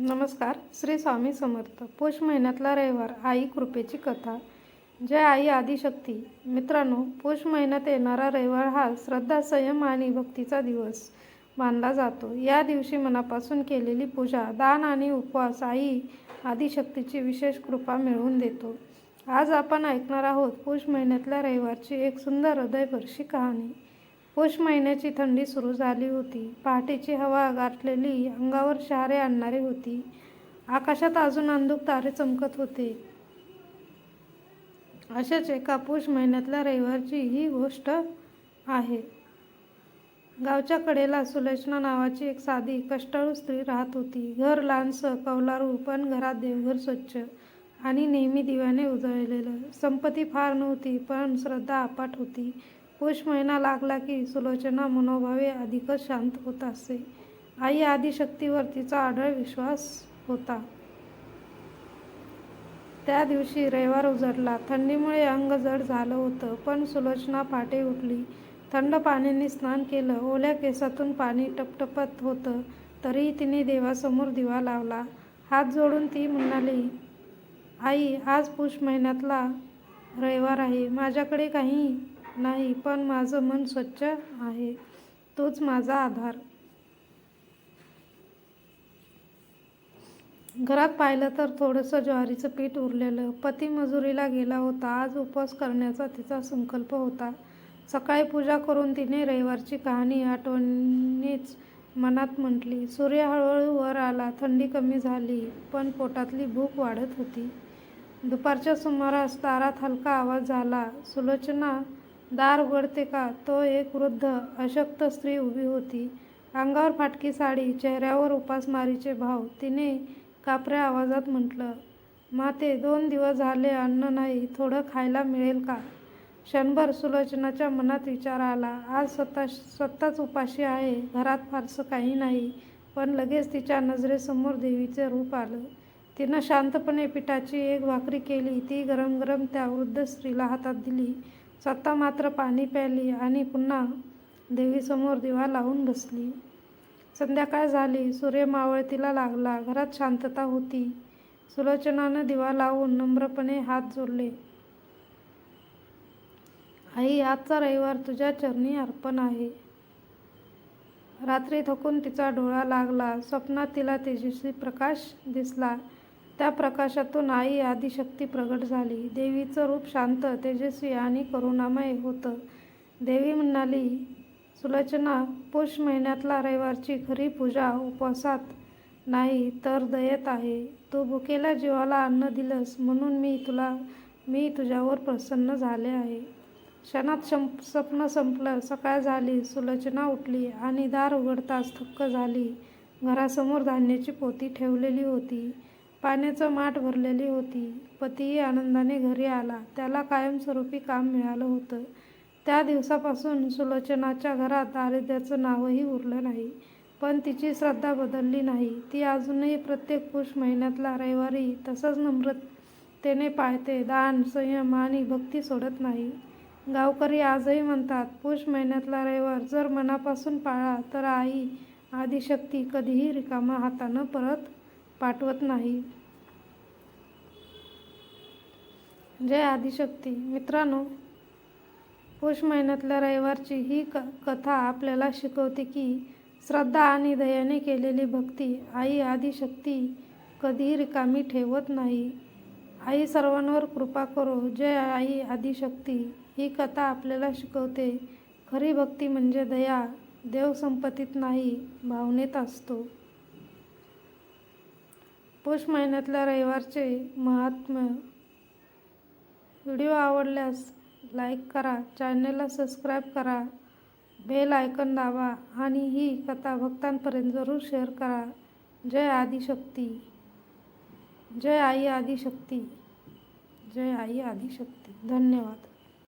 नमस्कार. श्री स्वामी समर्थ. पौष महिन्यातला रविवार. आई कृपेची कथा. जय आई आदिशक्ती. मित्रांनो पौष महिन्यात येणारा रविवार हा श्रद्धा संयम आणि भक्तीचा दिवस मानला जातो. या दिवशी मनापासून केलेली पूजा दान आणि उपवास आई आदिशक्तीची विशेष कृपा मिळवून देतो. आज आपण ऐकणार आहोत पौष महिन्यातल्या रविवारची एक सुंदर हृदयपर्शी कहाणी. पौष महिन्याची थंडी सुरू झाली होती. पहाटेची हवा गाठलेली अंगावर शहारे आणणारी होती. आकाशात अजून अंधुक तारे चमकत होते. अशाच एका पौष महिन्यातल्या रविवारची ही गोष्ट आहे. गावच्या कडेला सुलोचना नावाची एक साधी कष्टाळू स्त्री राहत होती. घर लहानसं कौलारू पण घरात देवघर स्वच्छ आणि नेहमी दिव्याने उजळलेलं. संपत्ती फार नव्हती पण श्रद्धा अपाट होती. पौष महिना लागला की सुलोचना मनोभावे अधिकच शांत होत असे. आई आदिशक्तीवर तिचा आढळ विश्वास होता. त्या दिवशी रविवार उजडला. थंडीमुळे अंग जड झालं होतं पण सुलोचना पाटे उठली. थंड पाण्याने स्नान केलं. ओल्या केसातून पाणी टपटपत होतं तरीही तिने देवासमोर दिवा लावला. हात जोडून ती म्हणाली आई आज पुष महिन्यातला रविवार आहे. माझ्याकडे काही नाही पण माझं मन स्वच्छ आहे. तोच माझा आधार. घरात पाहिलं तर थोडंसं ज्वारीचं पीठ उरलेलं. पती मजुरीला गेला होता. आज उपवास करण्याचा तिचा संकल्प होता. सकाळी पूजा करून तिने रविवारची कहाणी आठवणीच मनात म्हटली. सूर्य हळूहळू वर आला. थंडी कमी झाली पण पोटातली भूक वाढत होती. दुपारच्या सुमारास दारात हलका आवाज झाला सुलोचना दार उघडते का? तो एक वृद्ध अशक्त स्त्री उभी होती. अंगावर फाटकी साडी चेहऱ्यावर उपासमारीचे भाव. तिने कापऱ्या आवाजात म्हटलं माते दोन दिवस झाले अन्न नाही थोडं खायला मिळेल का? क्षणभर सुलोचनाच्या मनात विचार आला. आज स्वतः स्वतःच उपाशी आहे. घरात फारसं काही नाही. पण लगेच तिच्या नजरेसमोर देवीचे रूप आलं. तिनं शांतपणे पिठाची एक भाकरी केली. ती गरम गरम त्या वृद्ध स्त्रीला हातात दिली. स्वतः मात्र पाणी प्यायली आणि पुन्हा देवीसमोर दिवा लावून बसली. संध्याकाळ झाली. सूर्य मावळतीला लागला. घरात शांतता होती. सुलोचनानं दिवा लावून नम्रपणे हात जोडले. आई आजचा रविवार तुझ्या चरणी अर्पण आहे. रात्री थकून तिचा डोळा लागला. स्वप्नात तिला तेजस्वी प्रकाश दिसला. त्या प्रकाशातून आई आदिशक्ती प्रगट झाली. देवीचं रूप शांत तेजस्वी आणि करुणामय होतं. देवी म्हणाली सुलोचना पुष महिन्यातला रविवारची खरी पूजा उपवासात नाही तर दयेत आहे. तू भुकेल्या जीवाला अन्न दिलंस म्हणून मी तुला मी तुझ्यावर प्रसन्न झाले आहे. क्षणात संप स्वप्न संपलं सकाळ झाली सुलोचना उठली आणि दार उघडताच थक्क झाली. घरासमोर धान्याची पोती ठेवलेली होती. पाण्याचं माठ भरलेली होती. पतीही आनंदाने घरी आला. त्याला कायमस्वरूपी काम मिळालं होतं. त्या दिवसापासून सुलोचनाच्या घरात दारिद्र्याचं नावही उरलं नाही. पण तिची श्रद्धा बदलली नाही. ती अजूनही प्रत्येक पुष महिन्यातला रविवारी तसंच नम्रतेने पाळते. दान संयम आणि भक्ती सोडत नाही. गावकरी आजही म्हणतात पुष महिन्यातला रविवार जर मनापासून पाळा तर आई आदिशक्ती कधीही रिकामा हातानं परत पाठवत नाही. जय आदिशक्ती. मित्रांनो पौष महिन्यातल्या रविवारची ही क कथा आपल्याला शिकवते की श्रद्धा आणि दयाने केलेली भक्ती आई आदिशक्ती कधीही रिकामी ठेवत नाही. आई सर्वांवर कृपा करो. जय आई आदिशक्ती. ही कथा आपल्याला शिकवते. खरी भक्ती म्हणजे दया. देवसंपत्तीत नाही भावनेत असतो. पुष महिन्यातल्या रविवारचे महात्म्य व्हिडिओ आवडल्यास लाईक करा चॅनलला सबस्क्राईब करा बेल आयकन दाबा आणि ही कथा भक्तांपर्यंत जरूर शेअर करा. जय आदिशक्ती. जय आई आदिशक्ती. जय आई आदिशक्ती. धन्यवाद.